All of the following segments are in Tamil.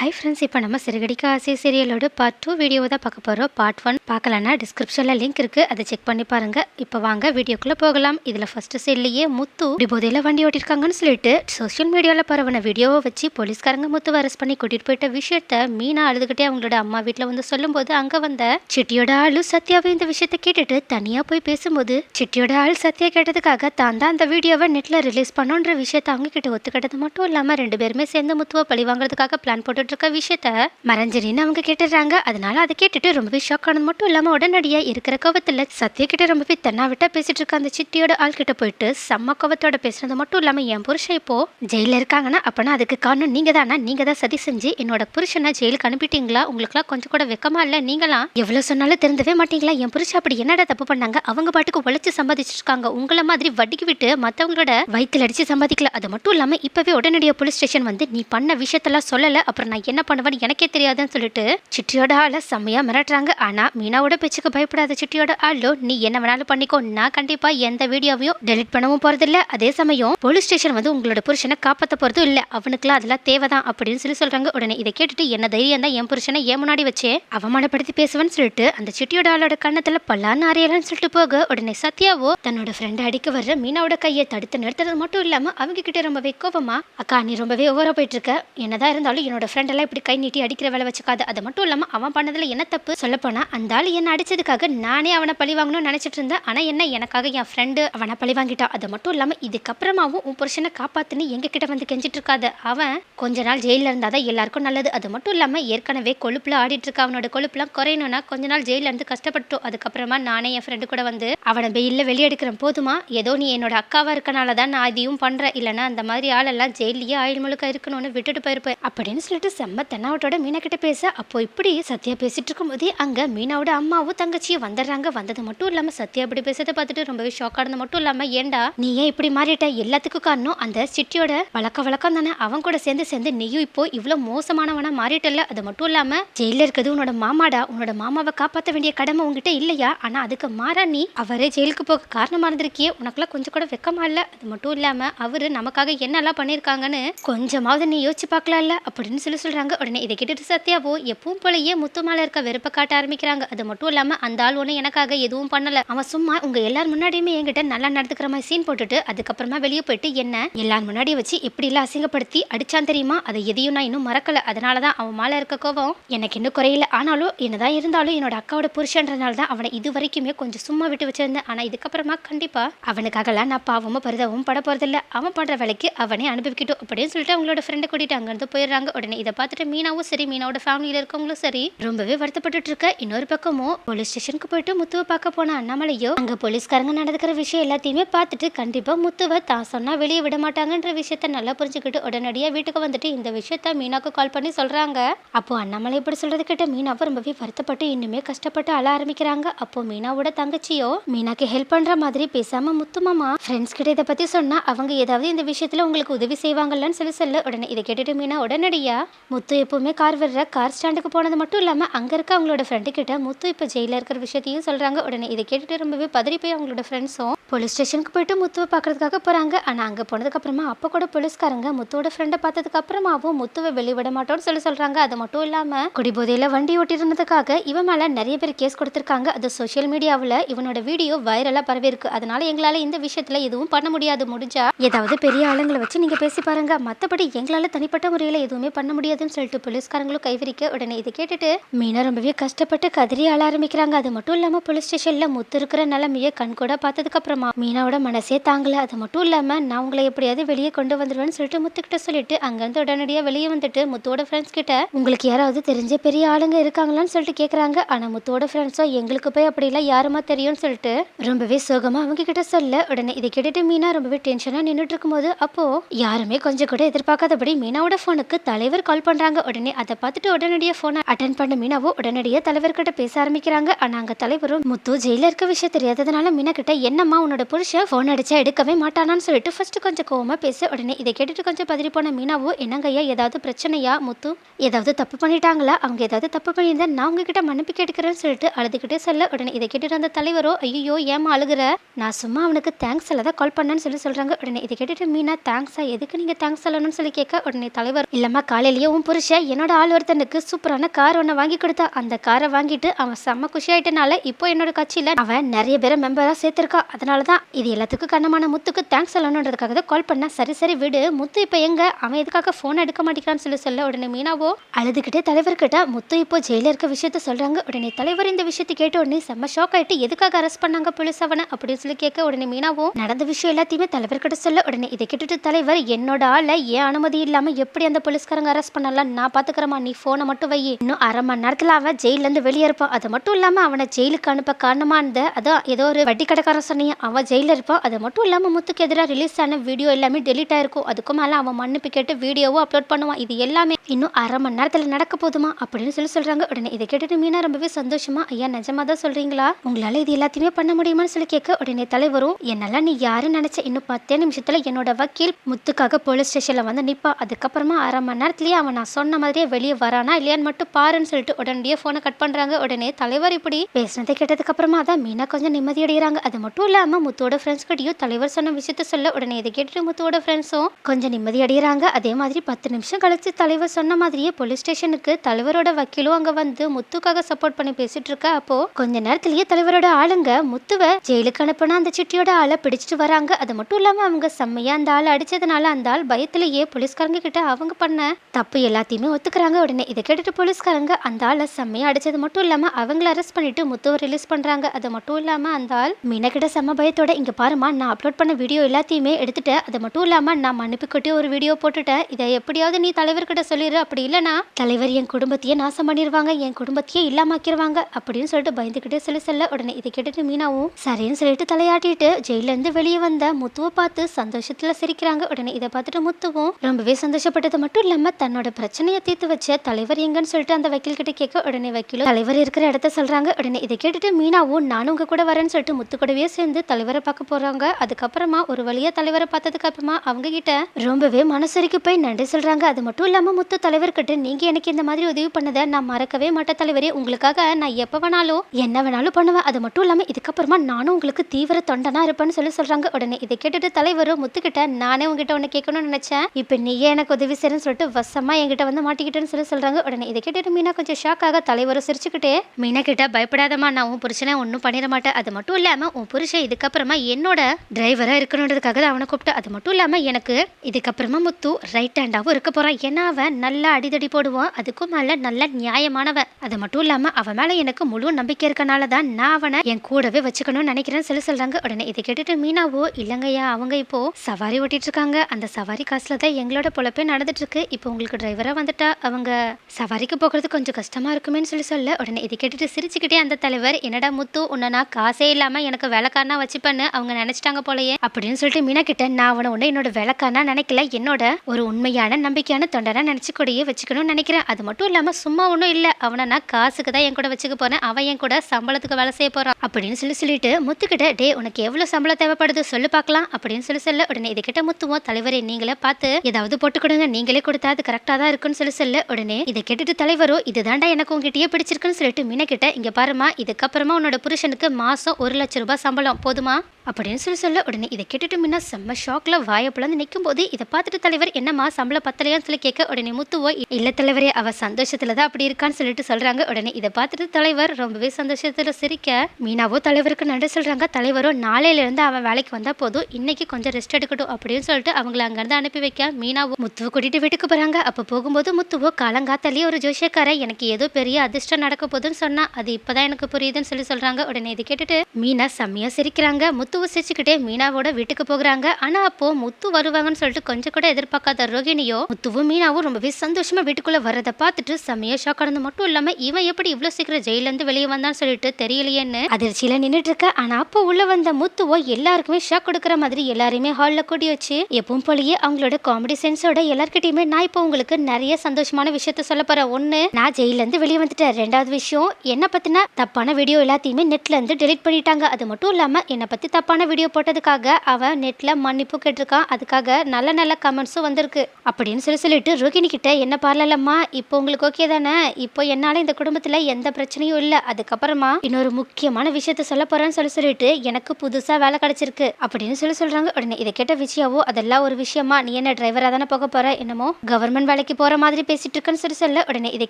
ஹாய் ஃப்ரெண்ட்ஸ் இப்போ நம்ம சிறுகடிக்க ஆசை சீரியலோட பார்ட் டூ வீடியோ தான் பார்க்க போகிறோம் பார்ட் ஒன் பார்க்கலன்னா டிஸ்கிரிப்ஷனில் லிங்க் இருக்குது அதை செக் பண்ணி பாருங்கள் இப்போ வாங்க வீடியோக்குள்ளே போகலாம். இதில் ஃபஸ்ட்டு சைட்லேயே முத்து இப்படி போதையில் வண்டி ஓட்டிருக்காங்கன்னு சொல்லிட்டு சோஷியல் மீடியாவில் பரவன வீடியோவை வச்சு போலீஸ்காரங்க முத்து அரெஸ்ட் பண்ணி கூட்டிகிட்டு போயிட்ட விஷயத்த மீனா அழுதுகிட்டே அவங்களோட அம்மா வீட்டில் வந்து சொல்லும்போது அங்கே வந்த சிட்டியோட ஆளு சத்யாவை இந்த விஷயத்த கேட்டுட்டு தனியாக போய் பேசும்போது சிட்டியோட ஆள் சத்யா கேட்டதுக்காக தான் தான் அந்த வீடியோவை நெட்டில் ரிலீஸ் பண்ணுன்ற விஷயத்த அவங்க கிட்ட ஒத்துக்கிட்டது மட்டும் இல்லாமல் ரெண்டு பேருமே சேர்ந்து முத்துவை பழி வாங்குறதுக்காக பிளான் போட்டு போட்டுட்டு இருக்க விஷயத்த மறைஞ்சிரின்னு அவங்க கேட்டுடுறாங்க. அதனால அதை கேட்டுட்டு ரொம்பவே ஷாக் ஆனது மட்டும் இல்லாமல் உடனடியாக இருக்கிற கோவத்தில் சத்யா கிட்ட ரொம்பவே தென்னா விட்டா பேசிட்டு இருக்க அந்த சிட்டியோட ஆள் கிட்ட போயிட்டு செம்ம கோவத்தோட பேசுனது மட்டும் இல்லாமல் என் புருஷன் இப்போ ஜெயிலில் இருக்காங்கன்னா அப்பனா அதுக்கு காரணம் நீங்க தானா? நீங்க தான் சதி செஞ்சு என்னோட புருஷனை ஜெயிலுக்கு அனுப்பிட்டீங்களா? உங்களுக்குலாம் கொஞ்சம் கூட வெக்கமா இல்லை? நீங்களாம் எவ்வளவு சொன்னாலும் திருந்தவே மாட்டீங்களா? என் புருஷன் அப்படி என்னடா தப்பு பண்ணாங்க? அவங்க பாட்டுக்கு உழைச்சு சம்பாதிச்சிருக்காங்க உங்களை மாதிரி வட்டிக்கு விட்டு மற்றவங்களோட வயிற்றுல அடிச்சு சம்பாதிக்கல. அது மட்டும் இல்லாமல் இப்பவே உடனடியாக போலீஸ் ஸ்டேஷன் வந்து நீ பண்ண விஷயத்தெல்லாம் சொல்லலை அப்புறம் நான் என்ன பண்ணுவேன்னு எனக்கே தெரியாதுன்னு சொல்லிட்டு சிட்டியோட ஆளை செம்மையா மிரட்டுறாங்க. ஆனா மீனாவோட பேச்சுக்கு பயப்படாத சிட்டியோட ஆளோ நீ என்ன வேணாலும் பண்ணிக்கோ. நான் கண்டிப்பா எந்த வீடியோவையும் டெலிட் பண்ணவும் போறதில்ல. அதே சமயம் போலீஸ் ஸ்டேஷன் வந்து உங்களோட புருஷனை காப்பாற்ற போறதும் இல்ல. அவனுக்குலாம் அதெல்லாம் தேவைதான் அப்படின்னு சொல்லி சொல்றாங்க. உடனே இதை கேட்டுட்டு என்ன தைரியம் தான் என் புருஷனை ஏன் முன்னாடி வச்சே? அவமானப்படுத்தி பேசுவேன்னு சொல்லிட்டு அந்த சிட்டியோட ஆளோட கண்ணத்துல பல்லான்னு அறியலாம்னு சொல்லிட்டு போக. உடனே சத்யாவோ தன்னோட ஃப்ரெண்ட் அடிக்க வர்ற மீனாவோட கையை தடுத்து நிறுத்துறது மட்டும் இல்லாம அவங்க கிட்ட ரொம்பவே கோபமா அக்கா நீ ரொம்பவே ஓவரா போயிட்டு இருக்க. என்னதான் இருந்தாலும் என்னோட ஃப்ரெண்ட் ஃப்ரெண்டெல்லாம் இப்படி கை நீட்டி அடிக்கிற வேலை வச்சுக்காது. அது மட்டும் இல்லாமல் அவன் பண்ணதில் என்ன தப்பு சொல்லப்போனால் அந்த ஆள் என்னை அடித்ததுக்காக நானே அவனை பழி வாங்கணும்னு நினச்சிட்டு இருந்தேன் ஆனால் என்ன எனக்காக என் ஃப்ரெண்டு அவனை பழி வாங்கிட்டான் அது மட்டும் இல்லாமல் இதுக்கப்புறமாவும் உன் புருஷனை காப்பாற்றுன்னு எங்ககிட்ட வந்து கெஞ்சிட்டு இருக்காது. அவன் கொஞ்ச நாள் ஜெயிலில் இருந்தால் தான் எல்லாருக்கும் நல்லது. அது மட்டும் இல்லாமல் ஏற்கனவே கொழுப்பில் ஆடிட்டு இருக்க அவனோட கொழுப்புலாம் குறையணும்னா கொஞ்ச நாள் ஜெயிலேருந்து கஷ்டப்பட்டோம் அதுக்கப்புறமா நானே என் ஃப்ரெண்டு கூட வந்து அவனை வெயிலில் வெளியெடுக்கிறேன். போதுமா? ஏதோ நீ என்னோட அக்காவாக இருக்கனால தான் நான் இதையும் பண்ணுறேன் இல்லைன்னா அந்த மாதிரி ஆளெல்லாம் ஜெயிலேயே ஆயுள் முழுக்க இருக்கணும்னு விட்டுட்டு போயிருப்பேன். அப்படின்னு சொல்லிட்டு செம்ம தென்னாவட்டோட மீனா கிட்ட பேச. அப்போ இப்படி சத்யா பேசிட்டு இருக்கும்போதே அங்க மீனாவோட அம்மாவும் தங்கச்சியும் வந்துடுறாங்க. வந்தது மட்டும் இல்லாம சத்யா இப்படி பேசுறதை பார்த்துட்டு ரொம்பவே ஷாக் ஆனது மட்டும் இல்லாம ஏன்டா நீ ஏன் இப்படி மாறிட்ட? எல்லாத்துக்கும் காரணம் அந்த சிட்டியோட வழக்க வழக்கம் தானே. அவன் கூட சேர்ந்து சேர்ந்து நீயும் இப்போ இவ்வளவு மோசமானவனா மாறிட்டல அது மட்டும் இல்லாம ஜெயில இருக்கிறது உன்னோட மாமாடா. உன்னோட மாமாவை காப்பாற்ற வேண்டிய கடமை உங்ககிட்ட இல்லையா? ஆனா அதுக்கு மாறா நீ. அவரே ஜெயிலுக்கு போக காரணமா இருந்திருக்கியே. உனக்குலாம் கொஞ்சம் கூட வெக்கமா இல்ல. அது மட்டும் இல்லாம அவரு நமக்காக என்னெல்லாம் பண்ணியிருக்காங்கன்னு கொஞ்சமாவது நீ யோசிச்சு பார்க்கலாம்ல. அப்படின்னு சொல்லி சொல்கிறாங்க உடனே இதை கேட்டுட்டு சத்யாவோ எப்பவும் போலயே முத்துமால இருக்க வெறுப்பை காட்ட ஆரம்பிக்கிறாங்க. அது மட்டும் இல்லாமல் அந்த ஆள் ஒன்று எனக்காக எதுவும் பண்ணல. அவன் சும்மா உங்க எல்லார் முன்னாடியுமே என்கிட்ட நல்லா நடந்துக்கிற மாதிரி சீன் போட்டுட்டு அதுக்கப்புறமா வெளியே போயிட்டு என்ன? எல்லார் முன்னாடி வச்சு எப்படி எல்லாம் அசிங்கப்படுத்தி அடிச்சான் தெரியுமா? அதை எதையும் நான் இன்னும் மறக்கல. அதனாலதான் அவன் மேல இருக்க கோபம் எனக்கு இன்னும் குறையல. ஆனாலும் என்னதான் இருந்தாலும் என்னோட அக்காவோட புருஷன்றனால தான் அவனை இது வரைக்குமே கொஞ்சம் சும்மா விட்டு வச்சிருந்தேன். ஆனா இதுக்கப்புறமா கண்டிப்பா அவனுக்காகலாம் நான் பாவமும் பரிதாபமும் பட போகிறதில்ல அவன் பண்ற வேலைக்கு அவனே அனுபவிக்கட்டும் அப்படின்னு சொல்லிட்டு அவங்களோட ஃப்ரெண்டை கூட்டிட்டு அங்கிருந்து போயிடுறாங்க. உடனே இதை பார்த்துட்டு மீனாவும் சரி மீனாவோட ஃபேமிலியில் இருக்கவங்களும் சரி ரொம்பவே வருத்தப்பட்டுட்டு இருக்க இன்னொரு பக்கமும் போலீஸ் ஸ்டேஷனுக்கு போயிட்டு முத்துவை பார்க்க போன அண்ணாமலையோ அங்க போலீஸ்காரங்க நடந்துக்கிற விஷயம் எல்லாத்தையுமே பார்த்துட்டு கண்டிப்பா முத்துவை தான் சொன்னா வெளியே விட மாட்டாங்கன்ற விஷயத்த நல்லா புரிஞ்சுக்கிட்டு உடனடியா வீட்டுக்கு வந்துட்டு இந்த விஷயத்த மீனாக்கு கால் பண்ணி சொல்றாங்க. அப்போ அண்ணாமலை இப்படி சொல்றது கேட்ட மீனாவும் ரொம்பவே வருத்தப்பட்டு இன்னுமே கஷ்டப்பட்டு அழ ஆரம்பிக்கிறாங்க. அப்போ மீனாவோட தங்கச்சியோ மீனாக்கு ஹெல்ப் பண்ற மாதிரி பேசாம முத்து மாமா ஃப்ரெண்ட்ஸ் கிட்ட இதை பத்தி சொன்னா அவங்க ஏதாவது இந்த விஷயத்துல உங்களுக்கு உதவி செய்வாங்கல்லன்னு சொல்லி சொல்ல. உடனே இதை கேட்டுட்டு மீனா உடனடியா முத்து எப்போவுமே கார் விடுற கார் ஸ்டாண்டுக்கு போனது மட்டும் இல்லாமல் அங்கே இருக்க அவங்களோட ஃப்ரெண்டு கிட்ட முத்து இப்போ ஜெயிலில் இருக்கிற விஷயத்தையும் சொல்கிறாங்க உடனே இதை கேட்டுட்டு ரொம்பவே பதறி போய் அவங்களோட ஃப்ரெண்ட்ஸும் போலீஸ் ஸ்டேஷனுக்கு போயிட்டு முத்துவை பார்க்கறதுக்காக போகிறாங்க ஆனால் அங்கே போனதுக்கப்புறமா அப்போ கூட போலீஸ்காரங்க முத்துவோட ஃப்ரெண்டை பார்த்ததுக்கப்புறமாவும் முத்துவை வெளிவிட மாட்டோம்னு சொல்லி சொல்கிறாங்க அது மட்டும் இல்லாமல் குடிபோதையில வண்டி ஓட்டிருந்ததுக்காக இவன் மேலே நிறைய பேர் கேஸ் கொடுத்துருக்காங்க. அது சோஷியல் மீடியாவில் இவனோட வீடியோ வைரலாக பரவி இருக்கு. அதனால இந்த விஷயத்தில் எதுவும் பண்ண முடியாது. முடிஞ்சா ஏதாவது பெரிய ஆளுங்களை வச்சு நீங்கள் பேசி பாருங்க. மற்றபடி எங்களால் தனிப்பட்ட முறையில் எதுவுமே பண்ண முடியாது. முடியாதுன்னு சொல்லிட்டு போலீஸ்காரங்களும் கைவிரிக்க உடனே இதை கேட்டுட்டு மீனா ரொம்பவே கஷ்டப்பட்டு கதறி ஆள ஆரம்பிக்கிறாங்க. அது மட்டும் இல்லாம போலீஸ் ஸ்டேஷன்ல முத்து இருக்கிற நிலமையை கண் கூட பார்த்ததுக்கு அப்புறமா மீனாவோட மனசே தாங்கல. அது மட்டும் இல்லாம நான் உங்களை எப்படியாவது வெளியே கொண்டு வந்துடுவேன்னு சொல்லிட்டு முத்துக்கிட்ட சொல்லிட்டு அங்கிருந்து உடனடியா வெளியே வந்துட்டு முத்தோட ஃப்ரெண்ட்ஸ் கிட்ட உங்களுக்கு யாராவது தெரிஞ்ச பெரிய ஆளுங்க இருக்காங்களான்னு சொல்லிட்டு கேக்குறாங்க. ஆனா முத்தோட ஃப்ரெண்ட்ஸோ எங்களுக்கு போய் அப்படிலாம் யாருமா தெரியும்னு சொல்லிட்டு ரொம்பவே சோகமா அவங்க கிட்ட சொல்ல உடனே இதை கேட்டுட்டு மீனா ரொம்பவே டென்ஷனா நின்றுட்டு இருக்கும்போது அப்போ யாருமே கொஞ்சம் கூட எதிர்பார்க்காதபடி மீனாவோட ஃபோனுக்கு தலைவர் கால் பண்ணுறாங்க உடனே அதை பார்த்துட்டு உடனடியாக ஃபோனை அட்டன் பண்ண மீனாவோ உடனடியாக தலைவர்கிட்ட பேச ஆரம்பிக்கிறாங்க. ஆனால் அங்கே தலைவரும் முத்து ஜெயிலில் இருக்க விஷயம் தெரியாததுனால மீனா கிட்ட என்னம்மா உன்னோட புருஷன் ஃபோன் அடிச்சா எடுக்கவே மாட்டானான்னு சொல்லிட்டு ஃபர்ஸ்ட் கொஞ்சம் கோவமாக பேச உடனே இதை கேட்டுட்டு கொஞ்சம் பதறி போன மீனாவோ என்னங்கய்யா ஏதாவது பிரச்சனையா முத்து? ஏதாவது தப்பு பண்ணிட்டாங்களா? அவங்க ஏதாவது தப்பு பண்ணியிருந்தா நான் உங்ககிட்ட மன்னிப்பு கேட்கிறேன்னு சொல்லிட்டு அழுதுகிட்டே சொல்ல உடனே இதை கேட்டுட்டு அந்த தலைவரோ ஐயோ ஏமா அழுகுற? நான் சும்மா அவனுக்கு தேங்க்ஸ் தான் கால் பண்ணேன்னு சொல்லி சொல்கிறாங்க உடனே இதை கேட்டுட்டு மீனா தேங்க்ஸா எதுக்கு நீங்கள் தேங்க்ஸ் சொல்லணும்னு சொல்லி கேட்க? உடனே தலைவர் இல்லைம்மா காலையிலேயே உன் புருஷன் என்னோட ஆள் ஒருத்தனுக்கு சூப்பரான கார் ஒன்று வாங்கி கொடுத்தா அந்த காரை வாங்கிட்டு அவன் செம்ம குஷி ஆயிட்டனால இப்போ என்னோட கட்சியில் அவன் நிறைய பேரை மெம்பராக சேர்த்திருக்கான். அதனால தான் இது எல்லாத்துக்கும் கண்ணமான முத்துக்கு தேங்க்ஸ் சொல்லணுன்றதுக்காக தான் கால் பண்ணேன். சரி சரி விடு. முத்து இப்போ எங்க? அவன் எதுக்காக ஃபோன் எடுக்க மாட்டேங்கிறான்னு சொல்லி சொல்ல. உடனே மீனாவோ அழுதுகிட்டே தலைவர்கிட்ட முத்து இப்போ ஜெயில இருக்க விஷயத்த சொல்றாங்க. உடனே தலைவர் இந்த விஷயத்தை கேட்ட உடனே செம்ம ஷாக் ஆயிட்டு எதுக்காக அரெஸ்ட் பண்ணாங்க போலீஸ் அவனை? அப்படின்னு சொல்லி கேட்க உடனே மீனாவோ நடந்த விஷயம் எல்லாத்தையுமே தலைவர்கிட்ட சொல்ல. உடனே இதை கேட்டுட்டு தலைவர் என்னோட ஆளை ஏன் அனுமதி இல்லாம எப்படி அந்த போலீஸ்காரங்க அரெஸ்ட் பண்ணலாம் நான் பாத்துக்கிறேமா நீ ஃபோனை மட்டும் வை இன்னும் அரை மணி நேரத்தில் அவன் ஜெயிலேருந்து வெளியே இருப்பான். அது மட்டும் இல்லாமல் அவனை ஜெயிலுக்கு அனுப்ப காரணமாக இருந்த அதான் ஏதோ ஒரு வட்டி கடைக்காரன் சொன்னீங்க அவன் ஜெயிலில் இருப்பான். அது மட்டும் இல்லாமல் முத்துக்கு எதிராக ரிலீஸ் ஆன வீடியோ எல்லாமே டெலிட் ஆயிருக்கும். அதுக்கும் மேலே அவன் மன்னிப்பு கேட்டு வீடியோவும் அப்லோட் பண்ணுவான். இது எல்லாமே இன்னும் அரை மணி நேரத்தில் நடக்க போதுமா அப்படின்னு சொல்லி சொல்கிறாங்க உடனே இதை கேட்டுட்டு மீனா ரொம்பவே சந்தோஷமா ஐயா நிஜமா தான் சொல்கிறீங்களா உங்களால் இது எல்லாத்தையுமே பண்ண முடியுமான்னு சொல்லி கேட்க உடனே தலைவரும் என்னெல்லாம் நீ யாரு நினைச்ச இன்னும் பத்தே நிமிஷத்தில் என்னோட வக்கீல் முத்துக்காக போலீஸ் ஸ்டேஷனில் வந்து நிற்பா அதுக்கப்புறமா அரை மணி நேரத்துலேயே அவன் நான் சொன்ன மாதிரியே வெளியே வரானா இல்லையான்னு மட்டும் பாருன்னு சொல்லிட்டு உடனடியே போனை கட் பண்றாங்க. உடனே தலைவர் இப்படி பேசினதை கேட்டதுக்கு அப்புறமா தான் மீனா கொஞ்சம் நிம்மதி அடைகிறாங்க அது மட்டும் இல்லாம முத்தோட ஃப்ரெண்ட்ஸ் கிட்டயும் தலைவர் சொன்ன விஷயத்த சொல்ல உடனே இதை கேட்டுட்டு முத்துவோட ஃப்ரெண்ட்ஸும் கொஞ்சம் நிம்மதி அடைகிறாங்க அதே மாதிரி பத்து நிமிஷம் கழிச்சு தலைவர் சொன்ன மாதிரியே போலீஸ் ஸ்டேஷனுக்கு தலைவரோட வக்கீலும் அங்க வந்து முத்துக்காக சப்போர்ட் பண்ணி பேசிட்டு இருக்கா. அப்போ கொஞ்ச நேரத்திலேயே தலைவரோட ஆளுங்க முத்துவை ஜெயிலுக்கு அனுப்பினா அந்த சிட்டியோட ஆளை பிடிச்சிட்டு வராங்க. அது மட்டும் இல்லாம அவங்க செம்மையா அந்த ஆளை அடிச்சதுனால அந்த ஆள் பயத்திலேயே போலீஸ்காரங்க கிட்ட அவங்க பண்ண தப்பு எல்லாத்தையுமே ஒத்துக்கிறாங்க உடனே. இதை கேட்டுட்டு போலீஸ்காரங்க அந்த ஆளை செம்மையாக அடிச்சது மட்டும் இல்லாம அவங்கள அரெஸ்ட் பண்ணிட்டு முத்துவை ரிலீஸ் பண்றாங்க. அது மட்டும் இல்லாம அந்த ஆள் மீனக்கிட்ட செம்ம பயத்தோட இங்க பாருமா நான் அப்லோட் பண்ண வீடியோ எல்லாத்தையுமே எடுத்துட்டேன். அது மட்டும் இல்லாம நான் மன்னிப்பு ஒரு வீடியோ போட்டுட்டேன். இதை எப்படியாவது நீ தலைவர்கிட்ட சொல்லிடு அப்படி இல்லைனா தலைவர் என் குடும்பத்தையே நாசம் பண்ணிடுவாங்க என் குடும்பத்தையே இல்லாமாக்கிடுவாங்க அப்படின்னு சொல்லிட்டு பயந்துக்கிட்டே சொல்லி சொல்ல உடனே இதை கேட்டுட்டு மீனாவும் சரின்னு சொல்லிட்டு தலையாட்டிட்டு ஜெயிலேருந்து வெளியே வந்த முத்துவை பார்த்து சந்தோஷத்துல சிரிக்கிறாங்க. உடனே இதை பார்த்துட்டு முத்துவும் ரொம்பவே சந்தோஷப்பட்டது மட்டும் இல்லாம தன்னோட பிரச்சனையை தீர்த்து வச்ச தலைவர் எங்கன்னு சொல்லிட்டு அந்த வக்கீல்கிட்ட கேட்க உடனே வக்கீலும் தலைவர் இருக்கிற இடத்த சொல்றாங்க. உடனே இதை கேட்டுட்டு மீனாவும் நானும் உங்க கூட வரேன்னு சொல்லிட்டு முத்து கூடவே சேர்ந்து தலைவரை பார்க்க போறாங்க. அதுக்கப்புறமா ஒரு வழியா தலைவரை பார்த்ததுக்கு அப்புறமா அவங்க கிட்ட ரொம்பவே மனசரிக்கு போய் நன்றி சொல்றாங்க. அது மட்டும் இல்லாம முத்து தலைவர்கிட்ட நீங்க எனக்கு இந்த மாதிரி உதவி பண்ணதை நான் மறக்கவே மாட்டேன் தலைவரே. உங்களுக்காக நான் எப்ப வேணாலும் என்ன வேணாலும் பண்ணுவேன். அது மட்டும் இல்லாம இதுக்கப்புறமா நானும் உங்களுக்கு தீவிர தொண்டனா இருப்பேன்னு சொல்லி சொல்றாங்க. உடனே இதை கேட்டுட்டு தலைவரும் முத்துக்கிட்ட நானே உங்ககிட்ட ஒன்று கேட்கணும்னு நினைச்சேன். இப்போ நீயே எனக்கு உதவி செய்யறேன்னு சொல்லிட்டு அம்மா என்கிட்ட வந்து மாட்டிக்கிட்டேன்னு சொல்லி சொல்கிறாங்க உடனே இதை கேட்டுட்டு மீனா கொஞ்சம் ஷாக் தலைவரும் சிரிச்சுக்கிட்டே மீனா கிட்ட பயப்படாதம்மா நான் உன் புருஷனை ஒன்றும் பண்ணிட மாட்டேன். அது மட்டும் இல்லாமல் உன் புருஷன் இதுக்கப்புறமா என்னோட டிரைவராக இருக்கணுன்றதுக்காக தான் அவனை கூப்பிட்டு. அது மட்டும் இல்லாமல் எனக்கு இதுக்கப்புறமா முத்து ரைட் ஹேண்டாகவும் இருக்க போகிறான் ஏன்னா அவன் நல்லா அடிதடி போடுவான். அதுக்கும் மேலே நல்ல நியாயமானவன். அது மட்டும் இல்லாமல் அவன் மேலே எனக்கு முழு நம்பிக்கை இருக்கனால தான் நான் அவனை என் கூடவே வச்சுக்கணும்னு நினைக்கிறேன்னு சொல்லி சொல்கிறாங்க உடனே இதை கேட்டுட்டு மீனாவோ இல்லைங்கய்யா அவங்க இப்போ சவாரி ஓட்டிட்டு இருக்காங்க. அந்த சவாரி காசில் தான் எங்களோட பொழப்பே நடந்துட்டு இருக்கு. இப்போ உங்களுக்கு டிரைவராக வந்துட்டா அவங்க சவாரிக்கு போகிறது கொஞ்சம் கஷ்டமாக இருக்குமேன்னு சொல்லி சொல்ல உடனே இதை கேட்டுட்டு சிரிச்சுக்கிட்டே அந்த தலைவர் என்னடா முத்து உன்னை நான் காசே இல்லாமல் எனக்கு வேலைக்காரனா வச்சுப்பேன்னு அவங்க நினச்சிட்டாங்க போலயே. அப்படின்னு சொல்லிட்டு மீனா கிட்ட நான் அவனை ஒன்று என்னோட வேலைக்காரனா நினைக்கல என்னோட ஒரு உண்மையான நம்பிக்கையான தொண்டனா நினச்சி கூடயே வச்சுக்கணும்னு நினைக்கிறேன். அது மட்டும் இல்லாமல் சும்மா ஒன்றும் இல்லை அவனை நான் காசுக்கு தான் என் கூட வச்சுக்க போறேன் அவன் என் கூட சம்பளத்துக்கு வேலை செய்ய போகிறான் அப்படின்னு சொல்லி சொல்லிட்டு முத்துக்கிட்ட டே உனக்கு எவ்வளோ சம்பளம் தேவைப்படுது சொல்லு பார்க்கலாம். அப்படின்னு சொல்லி சொல்ல உடனே இதை கிட்ட முத்துவோம் தலைவரே நீங்களே பார்த்து ஏதாவது போட்டு கொடுங்க நீங்களே கொடுத்தா அது கரெக்டாக தான் இருக்குன்னு சொல்லி சொல்ல. உடனே இதை கேட்டுட்டு தலைவரோ இதுதான்டா எனக்கு உங்ககிட்டயே பிடிச்சிருக்குன்னு சொல்லிட்டு மீனா கிட்ட இங்க பாருமா இதுக்கப்புறமா உன்னோட புருஷனுக்கு மாசம் ஒரு லட்சம் ரூபாய் சம்பளம் போதுமா? அப்படின்னு சொல்லி சொல்ல. உடனே இதை கேட்டுட்டு மீனா செம்ம ஷாக்ல வாயை நிற்கும் போது இதை பார்த்துட்டு தலைவர் என்னம்மா சம்பளம் பத்தலையான்னு சொல்லி கேட்க உடனே முத்துவோ இல்ல தலைவரே அவ சந்தோஷத்துல தான் அப்படி இருக்கான்னு சொல்லிட்டு சொல்றாங்க. உடனே இதை பார்த்துட்டு தலைவர் ரொம்பவே சந்தோஷத்துல சிரிக்க மீனாவோ தலைவருக்கு நன்றி சொல்றாங்க. தலைவரோ நாளையில இருந்து அவன் வேலைக்கு வந்தா போதும். இன்னைக்கு கொஞ்சம் ரெஸ்ட் எடுக்கட்டும் அப்படின்னு சொல்லிட்டு அவங்கள அங்கிருந்து அனுப்பி வைக்க மீனாவோ முத்துவை கூட்டிட்டு வீட்டுக்கு போறாங்க. அப்ப போகும்போது முத்துவோ காலங்காத்தாலேயே ஒரு ஜோசியக்கார எனக்கு ஏதோ பெரிய அதிர்ஷ்டம் நடக்க போதுன்னு சொன்னா அது இப்பதான் எனக்கு புரியுதுன்னு சொல்லி சொல்றாங்க. உடனே இதை கேட்டுட்டு மீனா செம்மையா சிரிக்கிறாங்க. முத்துவை சிரிச்சுக்கிட்டே மீனாவோட வீட்டுக்கு போகிறாங்க. ஆனா அப்போ முத்து வருவாங்கன்னு சொல்லிட்டு கொஞ்சம் கூட எதிர்பார்க்காத ரோகிணியோ முத்துவும் மீனாவும் ரொம்பவே சந்தோஷமா வீட்டுக்குள்ள வர்றதை பார்த்துட்டு செம்மையா ஷாக் ஆனது மட்டும் இல்லாம இவன் எப்படி இவ்வளவு சீக்கிரம் ஜெயில இருந்து வெளியே வந்தான்னு சொல்லிட்டு தெரியலையேன்னு அதிர்ச்சியில நின்னுட்டு இருக்க ஆனா அப்போ உள்ள வந்த முத்துவோ எல்லாருக்குமே ஷாக் கொடுக்குற மாதிரி எல்லாரையுமே ஹால்ல கூட்டி வச்சு எப்பவும் போலயே அவங்களோட காமெடி சென்ஸோட எல்லார்கிட்டயுமே நான் இப்போ உங்களுக்கு நிறைய சந்தோஷமான விஷயத்த சொல்ல போறேன். ஒன்று நான் ஜெயில இருந்து வெளியே வந்துட்டேன். ரெண்டாவது விஷயம் என்ன பத்தின தப்பான வீடியோ எல்லாத்தையுமே நெட்ல இருந்து டெலிட் பண்ணிட்டாங்க. அது மட்டும் இல்லாம என்னை பற்றி தப்பான வீடியோ போட்டதுக்காக அவன் நெட்டில் மன்னிப்பு கேட்டிருக்கான் அதுக்காக நல்ல நல்ல கமெண்ட்ஸும் வந்திருக்கு. அப்படின்னு சொல்லி சொல்லிட்டு ரோகிணி கிட்ட என்ன பாரலம்மா இப்போ உங்களுக்கு ஓகே தானே? இப்போ என்னால் இந்த குடும்பத்தில் எந்த பிரச்சனையும் இல்லை. அதுக்கப்புறமா இன்னொரு முக்கியமான விஷயத்த சொல்ல போறேன்னு சொல்லி சொல்லிட்டு எனக்கு புதுசாக வேலை கிடைச்சிருக்கு. அப்படின்னு சொல்லி சொல்றாங்க. உடனே இதை கேட்ட விஷயாவோ அதெல்லாம் ஒரு விஷயமா? நீ என்ன டிரைவராக தானே போக போற? என்னமோ கவர்மெண்ட் வேலைக்கு போற மாதிரி பேசிட்டு இருக்கேன்னு சொல்லி சொல்ல. உடனே இதை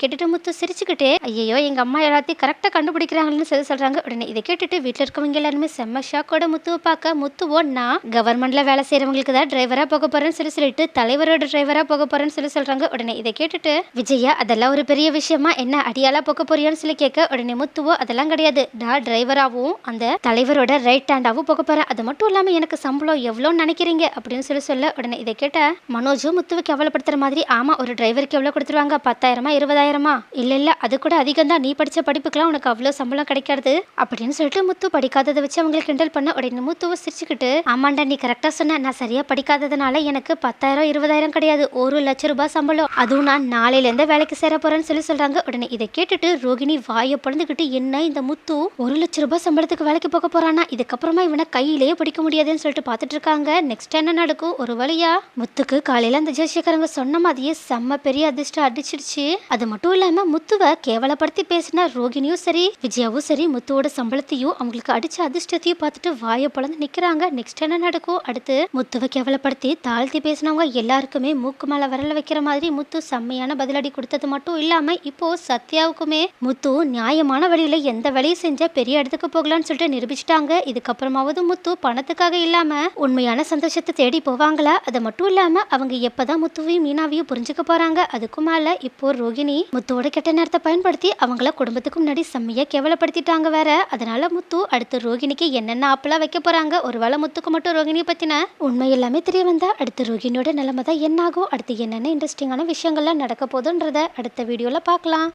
கேட்டுட்டு முத்து சிரிச்சுக்கிட்டே ஐயோ எங்க அம்மா எல்லாத்தையும் கரெக்டாக கண்டுபிடிக்கிறாங்கன்னு சொல்லி சொல்றாங்க. உடனே இதை கேட்டுட்டு வீட்டில் இருக்கவங்க எல்லாருமே செம்ம ஷாக்கோட முத்துவை பார்க்க முத்துவோ நான் கவர்மெண்ட்ல வேலை செய்யறவங்களுக்கு தான் டிரைவரா போக போறேன்னு சொல்லி சொல்லிட்டு தலைவரோட டிரைவரா போக போறேன்னு சொல்லி சொல்றாங்க. உடனே இதை கேட்டுட்டு விஜயா அதெல்லாம் ஒரு பெரிய விஷயமா? என்ன அடியாலா போக போறியான்னு சொல்லி கேட்க உடனே முத்துவோ அதெல்லாம் கிடையாது. நான் டிரைவராகவும் அந்த தலைவரோட ரைட் ஹேண்டாவும் போக போறேன். அது மட்டும் இல்லாம எனக்கு சம்பளம் எவ்வளோன்னு நினைக்கிறீங்க? அப்படின்னு சொல்லி சொல்ல உடனே இதை கேட்ட மனோஜும் முத்துவை கவலைப்படுத்துற மாதிரி ஆமாம் ஒரு டிரைவருக்கு எவ்வளோ கொடுத்துருவாங்க? பத்தாயிரமா? இருபதாயிரமா? இல்லை இல்லை அது கூட அதிகம் தான் நீ படித்த படிப்புக்கெல்லாம் உனக்கு அவ்வளோ சம்பளம் கிடைக்காது. அப்படின்னு சொல்லிட்டு முத்து படிக்காததை வச்சு அவங்களை கிண்டல் பண்ண உடனே முத்துவை சிரிச்சுக்கிட்டு ஆமாண்டா நீ கரெக்டாக சொன்ன. நான் சரியாக படிக்காததுனால எனக்கு பத்தாயிரம் இருபதாயிரம் கிடையாது. ஒரு லட்ச ரூபாய் சம்பளம். அதுவும் நான் நாளையிலேருந்து வேலைக்கு சேர போகிறேன்னு சொல்லி சொல்கிறாங்க உடனே இதை கேட்டுட்டு ரோகிணி வாயை பொழந்துக்கிட்டு என்ன இந்த முத்து? ஒரு லட்ச ரூபாய் சம்பளத்துக்கு வேலைக்கு போக போகிறானா இதுக்கப்புறமா இவனை கையிலேயே பிடிக்க முடியாதுன்னு சொல்லிட்டு பார்த்துட்டு இருக்காங்க. நெக்ஸ்ட் என்ன நடக்கும்? ஒரு வழியா? முத்துக்கு காலையில் அந்த ஜோசியக்காரங்க சொன்ன மாதிரியே செம்ம பெரிய அதிர்ஷ்டம் அடிச்சிடுச்சு. அது மட்டும் இல்லாம முத்துவை கேவலப்படுத்தி பேசின ரோகிணியும் சரி விஜயாவும் சரி முத்துவோட சம்பளத்தையும் அவங்களுக்கு அடிச்ச அதிர்ஷ்டத்தையும் பார்த்துட்டு வாயை பழந்து நிக்கிறாங்க. நெக்ஸ்ட் என்ன நடக்கும்? அடுத்து முத்துவை கேவலப்படுத்தி தாழ்த்தி பேசினவங்க எல்லாருக்குமே மூக்கு மேல விரல வைக்கிற மாதிரி முத்து செம்மையான பதிலடி கொடுத்தது மட்டும் இல்லாம இப்போ சத்யாவுக்குமே முத்து நியாயமான வழியில எந்த வேலையும் செஞ்சா பெரிய இடத்துக்கு போகலாம்னு சொல்லிட்டு நிரூபிச்சிட்டாங்க. இதுக்கப்புறமாவது முத்து பணத்துக்காக இல்லாம உண்மையான சந்தோஷத்தை தேடி போவாங்களா? அது மட்டும் இல்லாம அவங்க எப்பதான் முத்துவையும் மீனாவையும் புரிஞ்சுக்க போறாங்க. அதுக்கும் மேல இப்போ ரோகிணி முத்துவோட கெட்ட நேரத்தை பயன்படுத்தி அவங்கள குடும்பத்துக்கு முன்னாடி செம்மையா கேவலப்படுத்திட்டாங்க வேற. அதனால முத்து அடுத்து ரோகிணிக்கு என்னென்ன ஆப்பெல்லாம் வைக்க போறாங்க? ஒருவேளை முத்துக்கு மட்டும் ரோகிணியை பத்தின உண்மை எல்லாமே தெரிய வந்தா அடுத்து ரோகிணியோட நிலைமை தான் என்ன ஆகும் அடுத்து என்னென்ன இன்ட்ரெஸ்டிங்கான விஷயங்கள்லாம் நடக்க போதுன்றத அடுத்த வீடியோல பார்க்கலாம்.